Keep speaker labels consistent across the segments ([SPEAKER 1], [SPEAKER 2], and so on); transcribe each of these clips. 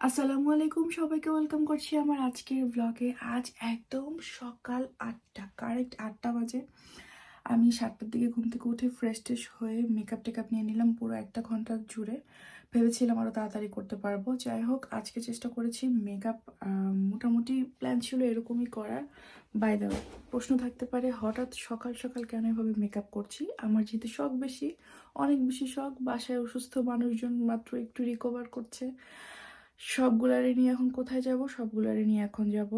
[SPEAKER 1] আসসালামু আলাইকুম, সবাইকে ওয়েলকাম করছি আমার আজকের ব্লগে আজ একদম সকাল আটটা কারেক্ট আটটা বাজে। আমি সাতটার দিকে ঘুম থেকে উঠে ফ্রেশ ট্রেশ হয়ে মেকআপ টেকআপ নিয়ে নিলাম পুরো একটা ঘণ্টা জুড়ে। ভেবেছিলাম আরও তাড়াতাড়ি করতে পারব। যাই হোক, আজকে চেষ্টা করেছি মেকআপ মোটামুটি প্ল্যান ছিল এরকমই করার। বাই দ্য প্রশ্ন থাকতে পারে, হঠাৎ সকাল সকাল কেন এভাবে মেকআপ করছি? আমার যেহেতু শখ বেশি, অনেক বেশি শখ। বাসায় অসুস্থ মানুষজন মাত্র একটু রিকভার করছে। সবগুলারে নিয়ে এখন কোথায় যাব? সবগুলারে নিয়ে এখন যাব।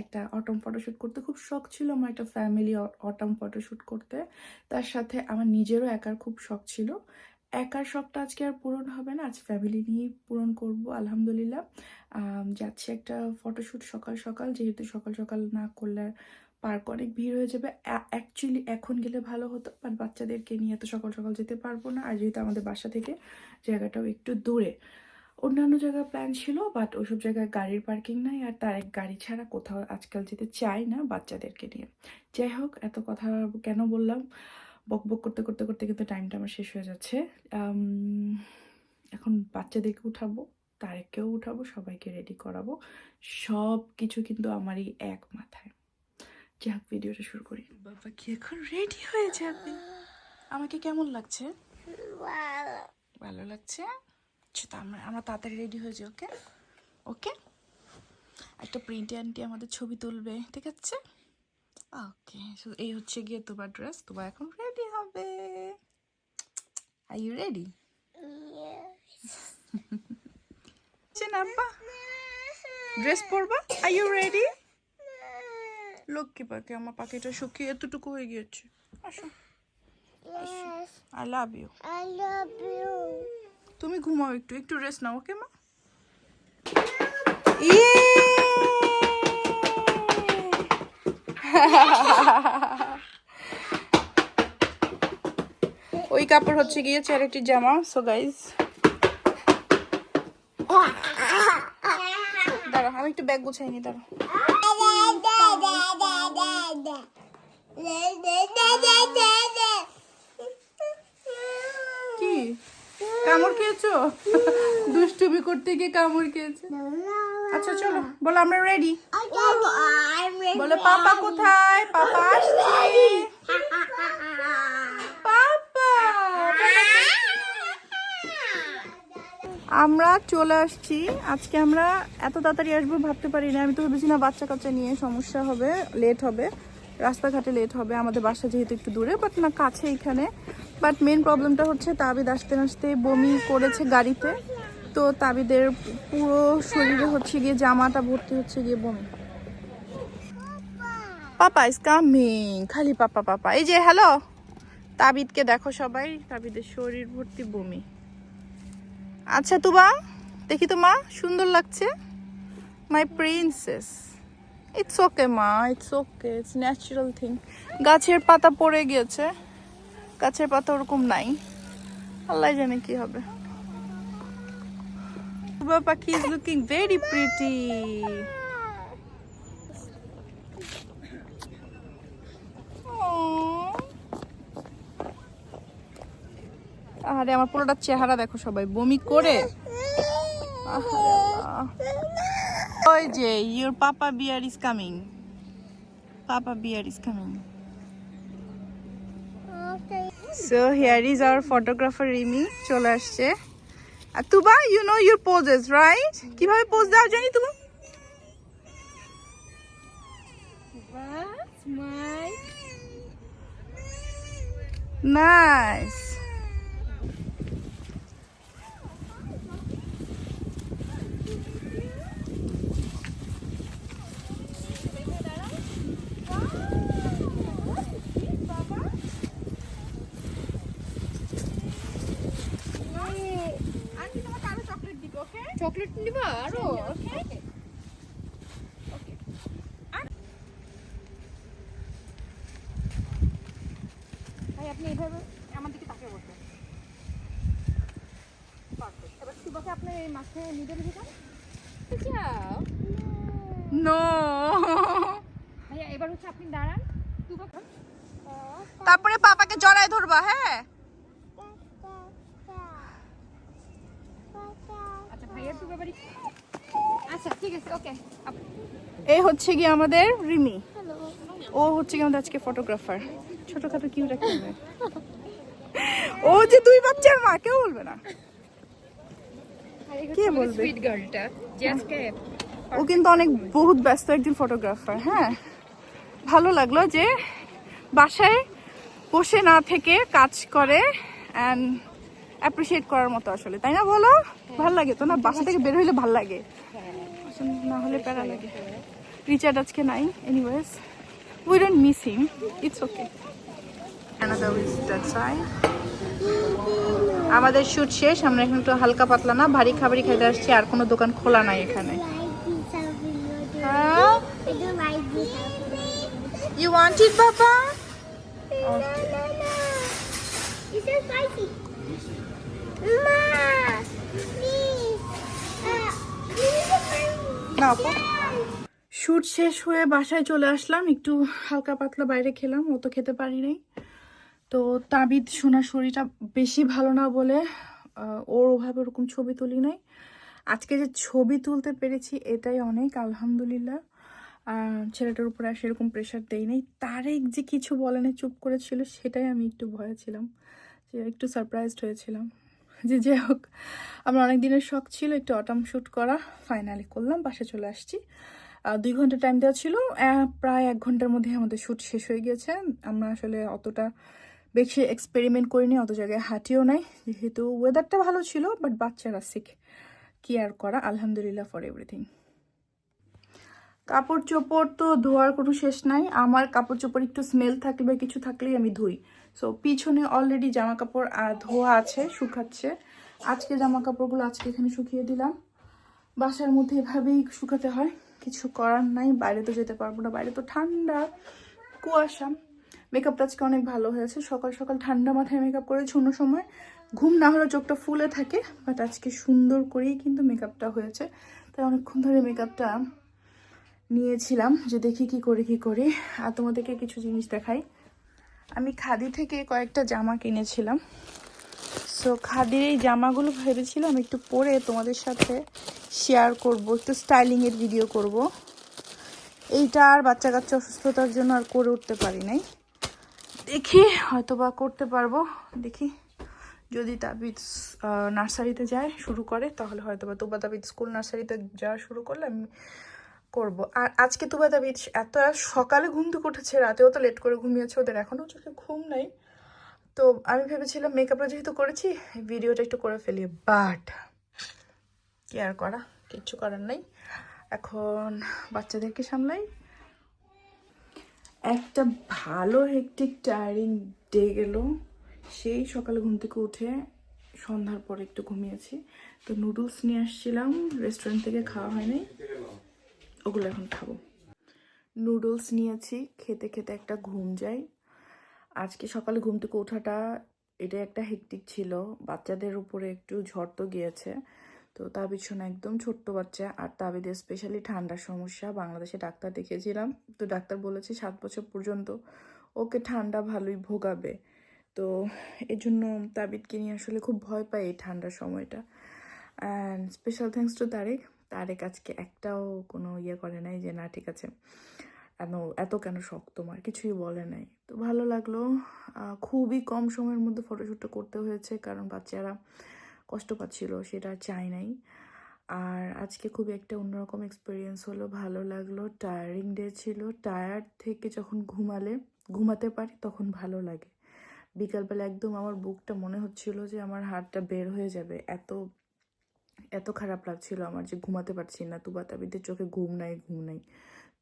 [SPEAKER 1] একটা অটম ফটোশ্যুট করতে খুব শখ ছিল আমার একটা ফ্যামিলি অটম ফটোশ্যুট করতে। তার সাথে আমার নিজেরও একার খুব শখ ছিল। একার শখটা আজকে আর পূরণ হবে না। আজ ফ্যামিলি নিয়েই পূরণ করব, আলহামদুলিল্লাহ। যাচ্ছি একটা ফটোশ্যুট সকাল সকাল। যেহেতু সকাল সকাল না করলে পার্ক অনেক ভিড় হয়ে যাবে। অ্যাকচুয়ালি এখন গেলে ভালো হতো। বাট বাচ্চাদেরকে নিয়ে তো সকাল সকাল যেতে পারব না। আর যেহেতু আমাদের বাসা থেকে, জায়গাটাও একটু দূরে। অন্যান্য জায়গায় প্ল্যান ছিল বাট ওইসব জায়গায় গাড়ির পার্কিং নাই আর তার এক গাড়ি ছাড়া কোথাও আজকাল যেতে চাই না বাচ্চাদেরকে নিয়ে। যাই হোক এত কথা কেন বললাম? বক বক করতে করতে করতে কিন্তু টাইমটা আমার শেষ হয়ে যাচ্ছে। এখন বাচ্চাদেরকে উঠাবো তারেককেও উঠাবো সবাইকে রেডি করাবো। সব কিছু কিন্তু আমারই এক মাথায়। যাই হোক ভিডিওটা শুরু করি। বাবা কি এখন রেডি হয়ে যাবে? আমাকে কেমন লাগছে? ভালো লাগছে? আচ্ছা তা আমরা আমরা তাড়াতাড়ি রেডি হয়ে যাই ওকে ওকে একটা প্রিন্টি আন্টি আমাদের ছবি তুলবে ঠিক আছে? ওকে এই হচ্ছে গিয়ে তোমার ড্রেস তোমার এখন রেডি হবে। আর ইউ রেডি আব্বা? ড্রেস পরবা? আর ইউ রেডি লক্ষ্মী পাখি আমার পাখিটা শুকিয়ে এতটুকু হয়ে গিয়েছে। আসো।
[SPEAKER 2] Yes,
[SPEAKER 1] I love you
[SPEAKER 2] I love you.
[SPEAKER 1] তুমি ঘুমাও একটু একটু রেস্ট নাও ওকে মা! ওই কাপড় হচ্ছে গিয়ে চ্যারিটির জামা সো গাইজ দাঁড়া আমি একটু ব্যাগ গুছাই নি দাঁড়া কি কামড় খেয়েছো? দুষ্টুমি করতে গিয়ে কামড় খেয়েছে। আচ্ছা চলো, বলো, আমরা রেডি বলো, পাপা কোথায়? পাপা আসছে। আমরা চলে আসছি। আজকে আমরা এত তাড়াতাড়ি আসব ভাবতে পারি না আমি তো ভেবেছি না বাচ্চা কাচ্চা নিয়ে সমস্যা হবে লেট হবে। রাস্তাঘাটে লেট হবে, আমাদের বাসা যেহেতু একটু দূরে বাট না কাছে এখানে। বাট মেন প্রবলেমটা হচ্ছে তাবিদ আসতে আসতে বমি করেছে গাড়িতে। তো তাবিদের পুরো শরীরে হচ্ছে গিয়ে জামাটা ভর্তি হচ্ছে গিয়ে বমি। পাপা ইজ কামিং খালি পাপা পাপা। এই যে হ্যালো তাবিদকে দেখো সবাই, তাবিদের শরীর ভর্তি বমি। আচ্ছা তুবা, দেখি তো মা, সুন্দর লাগছে। মাই প্রিন্সেস ইটস ওকে মা it's okay it's natural thing গাছের পাতা পড়ে গিয়েছে। গাছের পাতা ওরকম নাই। আল্লাহ জানে কি হবে। পাখি ইজ লুকিং ভেরি প্রিটি আরে আমার পুরোটা চেহারা দেখো সবাই। বমি করে। ওই যে your papa bear is coming papa bear is coming so here is our photographer Rimi চলে আসছে। আর Tuba you know your poses right কীভাবে পোজ দাও জানি তুমি
[SPEAKER 2] That's নিবা আরও ভাই আপনি এইভাবে আমার দিকে তাকিয়ে বসবেন। এবার সুবাকে আপনার এই মাঝে নিতে রেখে যান যাও।
[SPEAKER 1] নো
[SPEAKER 2] ভাইয়া এবার হচ্ছে আপনি দাঁড়ান।
[SPEAKER 1] তারপরে পাপাকে জড়ায় ধরবা হ্যাঁ?
[SPEAKER 2] আচ্ছা ভাইয়ার সুবা বাড়ি আচ্ছা ঠিক আছে ওকে
[SPEAKER 1] এই হচ্ছে কি আমাদের রিমি। ও হচ্ছে কি আমাদের আজকে ফটোগ্রাফার ছোটখাটো কিউট একটা ও যে দুই বাচ্চার মা কেউ বলবে না। কে বলবে?
[SPEAKER 2] সুইট গার্লটা জেসকে
[SPEAKER 1] ও কিন্তু অনেক বহুত ব্যস্ত একজন ফটোগ্রাফার হ্যাঁ। ভালো লাগল যে বাসায় বসে না থেকে কাজ করে অ্যান্ড অ্যাপ্রিসিয়েট করার মতো আসলে তাই না বলো? ভালো লাগে তো না? বাসা থেকে বের হইলে ভালো লাগে। না হলে প্যারা লাগে। রিচার্ড আজকে নাই anyways we don't miss him it's okay আমাদের শুট শেষ আমরা এখন একটু হালকা পাতলা না ভারী খাবারই খাইতে আসছি আর কোনো দোকান খোলা নাই এখানে। ইউ ওয়ান্ট ইট বাবা
[SPEAKER 3] No, no, no. It's spicy.
[SPEAKER 1] না শুট শেষ হয়ে বাসায় চলে আসলাম। একটু হালকা পাতলা বাইরে খেলাম, অত খেতে পারি নাই। তো তাবিদ সোনার শরীরটা বেশি ভালো না বলে ওর ওভাবে ওরকম ছবি তুলি নাই। আজকে যে ছবি তুলতে পেরেছি, এটাই অনেক, আলহামদুলিল্লাহ। ছেলেটার উপরে আর সেরকম প্রেশার দেই নাই। তারেক যে কিছু বলে না চুপ করেছিল, সেটাই আমি একটু ভয়ে ছিলাম। একটু সারপ্রাইজড হয়েছিলাম। যে যাই হোক, আমার অনেক দিনের শখ ছিল একটু অটাম শ্যুট করা। ফাইনালি করলাম বাসা চলে আসছি। দুই ঘণ্টা টাইম দেওয়া ছিল প্রায় এক ঘণ্টার মধ্যে আমাদের শ্যুট শেষ হয়ে গিয়েছে। আমরা আসলে অতটা বেশি এক্সপেরিমেন্ট করিনি, অত জায়গায় হাঁটিও নাই। যেহেতু ওয়েদারটা ভালো ছিল বাট বাচ্চারা শিখ কি আর করা? আলহামদুলিল্লাহ ফর এভরিথিং কাপড় চোপড় তো ধোয়ার কোনো শেষ নাই। আমার কাপড় চোপড় একটু স্মেল থাকলে বা কিছু থাকলেই আমি ধুই। সো পিছনে অলরেডি জামা কাপড় ধোয়া আছে, শুকাচ্ছে। আজকে জামা কাপড়গুলো আজকে এখানে শুকিয়ে দিলাম। বাসার মধ্যে এভাবেই শুকাতে হয়। কিছু করার নাই, বাইরে তো যেতে পারব না। বাইরে তো ঠান্ডা কুয়াশা। মেকআপটা আজকে অনেক ভালো হয়েছে। সকাল সকাল ঠান্ডা মাথায় মেকআপ করেছি অন্য সময়। ঘুম না হলে চোখটা ফুলে থাকে বাট আজকে সুন্দর করেই কিন্তু মেকআপটা হয়েছে। তাই অনেকক্ষণ ধরে মেকআপটা নিয়েছিলাম যে দেখি কি করে, কি করি। আর তোমাদেরকে কিছু জিনিস দেখাই। আমি খাদি থেকে কয়েকটা জামা কিনেছিলাম। সো খাদির এই জামাগুলো ভেবেছিলাম একটু পরে তোমাদের সাথে শেয়ার করব, একটু স্টাইলিংয়ের ভিডিও করব। এইটা আর বাচ্চা কাচ্চা অসুস্থতার জন্য আর করে উঠতে পারি নাই। দেখি হয়তো বা করতে পারব। দেখি, যদি তাবিদ নার্সারিতে যায়, শুরু করে, তাহলে হয়তো বা তুবা তাবিদ স্কুল নার্সারিতে যাওয়া শুরু করলে আমি করব। আর আজকে তুবা তাবিদ এত সকালে ঘুম থেকে উঠেছে, রাতেও তো লেট করে ঘুমিয়েছে ওদের, এখনও চোখে ঘুম নাই। তো আমি ভেবেছিলাম মেকআপটা যেহেতু করেছি ভিডিওটা একটু করে ফেলি বাট কি আর করা, কিচ্ছু করার নাই। এখন বাচ্চাদেরকে সামলাই। একটা ভালো হেকটিক টায়ারিং ডে গেল। সেই সকালে ঘুম থেকে উঠে সন্ধ্যার পর একটু ঘুমিয়েছি। তো নুডলস নিয়ে আসছিলাম রেস্টুরেন্ট থেকে খাওয়া হয়নি। ওগুলো এখন খাব। নুডলস নিয়েছি, খেতে খেতে একটা ঘুম যায়। আজকে সকালে ঘুম থেকে ওঠাটা এটা একটা হেকটিক ছিল। বাচ্চাদের উপরে একটু ঝড় তো গিয়েছে। তো তাবিদ শোনা একদম ছোট্ট বাচ্চা আর তাবিদের স্পেশালি ঠান্ডার সমস্যা। বাংলাদেশে ডাক্তার দেখিয়েছিলাম। তো ডাক্তার বলেছে সাত বছর পর্যন্ত ওকে ঠান্ডা ভালোই ভোগাবে। তো এর জন্য তাবিদকে নিয়ে আসলে খুব ভয় পাই এই ঠান্ডার সময়টা। And special thanks to Tarek Tarek আজকে একটাও কোনো ইয়ে করে নাই যে, না, ঠিক আছে। এত এত কেন শখ তোমার কিছুই বলে নাই। তো ভালো লাগল। খুবই কম সময়ের মধ্যে ফটোশ্যুটটা করতে হয়েছে, কারণ বাচ্চারা কষ্ট পাচ্ছিল, সেটা চাই নাই। আর আজকে খুবই একটা অন্যরকম এক্সপিরিয়েন্স হলো, ভালো লাগল টায়ারিং ডে ছিল। টায়ার থেকে যখন ঘুমালে, ঘুমাতে পারি তখন ভালো লাগে। বিকালবেলা একদম আমার বুকটা মনে হচ্ছিল যে, আমার হাতটা বের হয়ে যাবে। এত এত খারাপ লাগছিল আমার যে ঘুমাতে পারছি না। তুবা তাবিদের চোখে ঘুম নাই ঘুম নাই।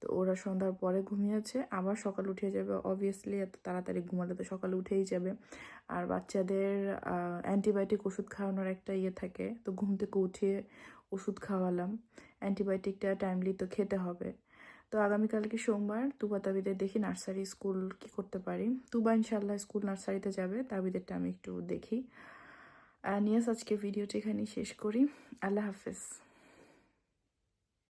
[SPEAKER 1] তো ওরা সন্ধ্যার পরে ঘুমিয়েছে, আবার সকাল উঠে যাবে। অবভিয়াসলি এত তাড়াতাড়ি ঘুমালে তো সকালে উঠেই যাবে। আর বাচ্চাদের অ্যান্টিবায়োটিক ওষুধ খাওয়ানোর একটা ইয়ে থাকে। তো ঘুম থেকে উঠিয়ে ওষুধ খাওয়ালাম। অ্যান্টিবায়োটিকটা টাইমলি তো খেতে হবে। তো আগামীকালকে সোমবার তুবা তাবিদের দেখি নার্সারি স্কুল কি করতে পারি। তুবা ইনশাল্লাহ স্কুল নার্সারিতে যাবে। তাবিদেরটা আমি একটু দেখি। নিয়াস আজকে ভিডিওটি এখানেই শেষ করি। আল্লাহ হাফেজ।